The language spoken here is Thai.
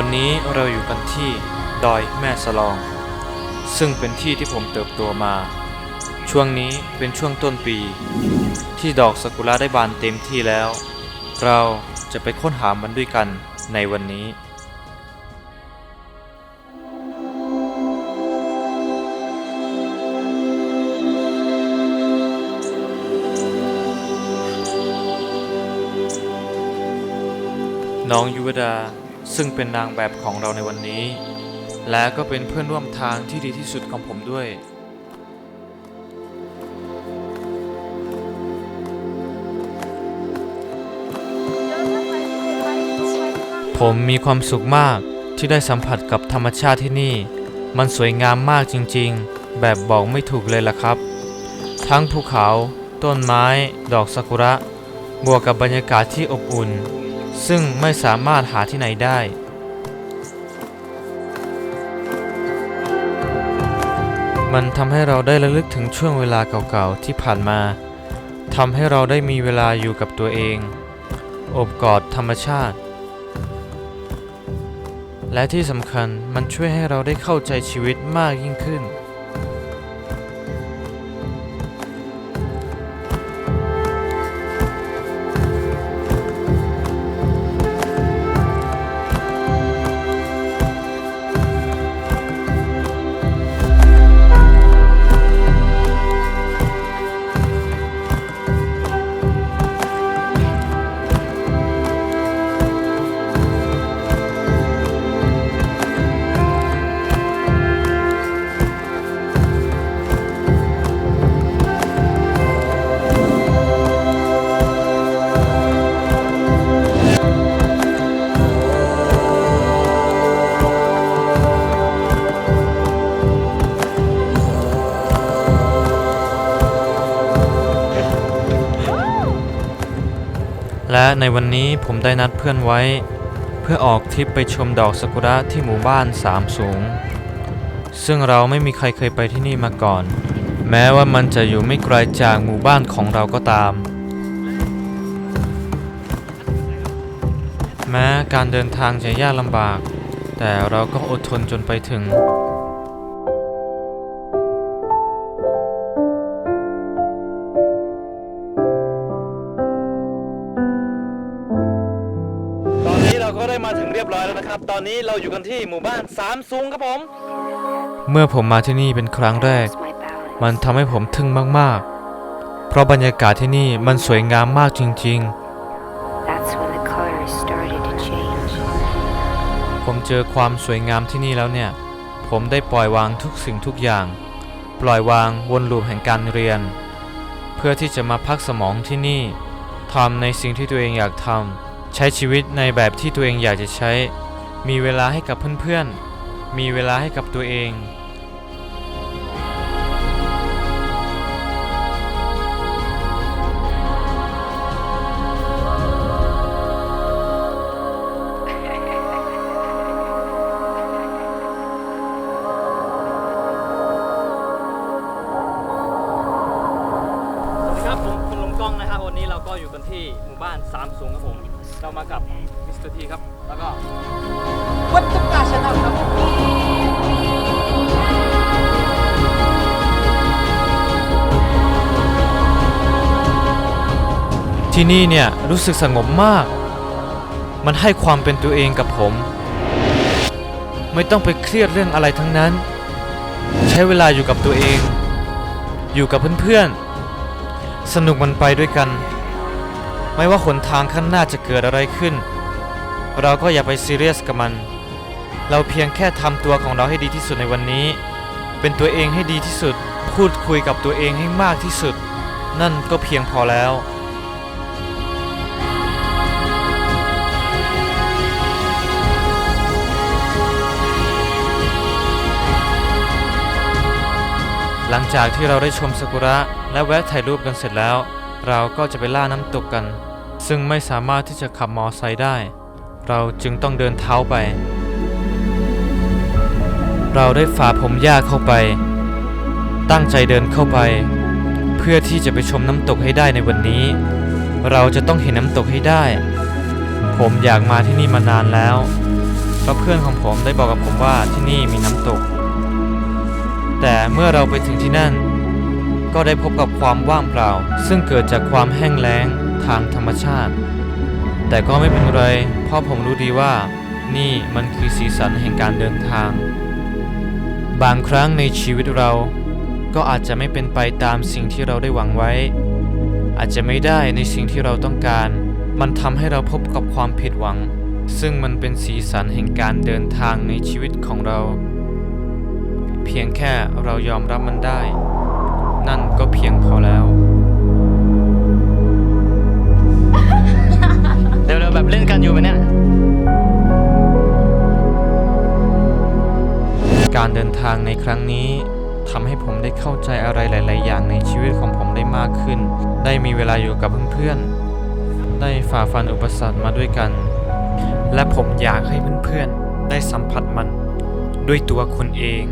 วันนี้เราอยู่กันที่ดอยแม่สลอง ซึ่งเป็นที่ที่ผมเติบโตมา ช่วงนี้เป็นช่วงต้นปี ที่ดอกซากุระได้บานเต็มที่แล้ว เราจะไปค้นหามันด้วยกันในวันนี้น้องยุวดา ซึ่งเป็นนางแบบของเราในวันนี้ และก็เป็นเพื่อนร่วมทางที่ดีที่สุดของผมด้วย ผมมีความสุขมากที่ได้สัมผัสกับธรรมชาติที่นี่ มันสวยงามมากจริงๆ แบบบอกไม่ถูกเลยล่ะครับ ทั้งภูเขา ต้นไม้ ดอกซากุระ บวกกับบรรยากาศที่อบอุ่น ซึ่งไม่สามารถหาที่ไหนได้ มันทำให้เราได้ระลึกถึงช่วงเวลาเก่าๆที่ผ่านมาทำให้เราได้มีเวลาอยู่กับตัวเองอบกอดธรรมชาติ และที่สำคัญมันช่วยให้เราได้เข้าใจชีวิตมากยิ่งขึ้น และในวันนี้ผมได้นัดเพื่อนไว้ เพื่อออกทริปไปชมดอกซากุระที่หมู่บ้านสามสูง ซึ่งเราไม่มีใครเคยไปที่นี่มาก่อน แม้ว่ามันจะอยู่ไม่ไกลจากหมู่บ้านของเราก็ตาม แม้การเดินทางจะยากลำบาก แต่เราก็อดทนจนไปถึง ยบร้อยแล้วนะครับ ตอนนี้เราอยู่กันที่หมู่บ้านสามซุงครับผม เมื่อผมมาที่นี่เป็นครั้งแรก มันทำให้ผมทึ่งมากๆ เพราะบรรยากาศที่นี่มันสวยงามมากจริง That's when the colors started to change. ๆผมเจอความสวยงามที่นี่แล้วเนี่ย ผมได้ปล่อยวางทุกสิ่งทุกอย่าง ปล่อยวางวนลูปแห่งการเรียน เพื่อที่จะมาพักสมองที่นี่ทำในสิ่งที่ตัวเองอยากทำ ใช้ชีวิตในแบบที่ตัวเองอยากจะใช้ มีเวลาให้กับเพื่อนๆ มีเวลาให้กับตัวเอง สวัสดีครับผมคุณลุงกล้องนะครับวันนี้เราก็อยู่กันที่หมู่บ้านสามสูงครับผม เรามากับมิสเตอร์ทีครับ แล้วก็วัตถุกาชนะครับที่นี่เนี่ยรู้สึกสงบมาก มันให้ความเป็นตัวเองกับผม ไม่ต้องไปเครียดเรื่องอะไรทั้งนั้น ใช้เวลาอยู่กับตัวเอง อยู่กับเพื่อนๆ สนุกมันไปด้วยกัน ไม่ว่าหนทางข้างหน้าจะเกิดอะไรขึ้น เราก็อย่าไปซีเรียสกับมัน เราเพียงแค่ทำตัวของเราให้ดีที่สุดในวันนี้ เป็นตัวเองให้ดีที่สุด พูดคุยกับตัวเองให้มากที่สุด นั่นก็เพียงพอแล้วหลังจากที่เราได้ชมซากุระและแวะถ่ายรูปกันเสร็จแล้ว เราก็จะไปล่าน้ำตกกัน ซึ่งไม่สามารถที่จะขับมอไซค์ได้ เราจึงต้องเดินเท้าไป เราได้ฝ่าผมหญ้าเข้าไป ตั้งใจเดินเข้าไป เพื่อที่จะไปชมน้ำตกให้ได้ในวันนี้ เราจะต้องเห็นน้ำตกให้ได้ ผมอยากมาที่นี่มานานแล้วเพราะเพื่อนของผมได้บอกกับผมว่าที่นี่มีน้ำตก แต่เมื่อเราไปถึงที่นั่น ก็ได้พบกับความว่างเปล่า ซึ่งเกิดจากความแห้งแล้ง ทางธรรมชาติ แต่ก็ไม่เป็นไร เพราะผมรู้ดีว่า นี่มันคือสีสันแห่งการเดินทาง บางครั้งในชีวิตเรา ก็อาจจะไม่เป็นไปตามสิ่งที่เราได้หวังไว้ อาจจะไม่ได้ในสิ่งที่เราต้องการ มันทำให้เราพบกับความผิดหวัง ซึ่งมันเป็นสีสันแห่งการเดินทางในชีวิตของเรา เพียงแค่เรายอมรับมันได้ นั่นก็เพียงพอแล้ว แบบเล่นกันอยู่ไหมเนี่ย การเดินทางในครั้งนี้ทำให้ผมได้เข้าใจอะไรหลาย ๆ อย่างในชีวิตของผมได้มากขึ้น ได้มีเวลาอยู่กับเพื่อน ๆ ได้ฝ่าฟันอุปสรรคมาด้วยกัน และผมอยากให้เพื่อน ๆ ได้สัมผัสมันด้วยตัวคุณเอง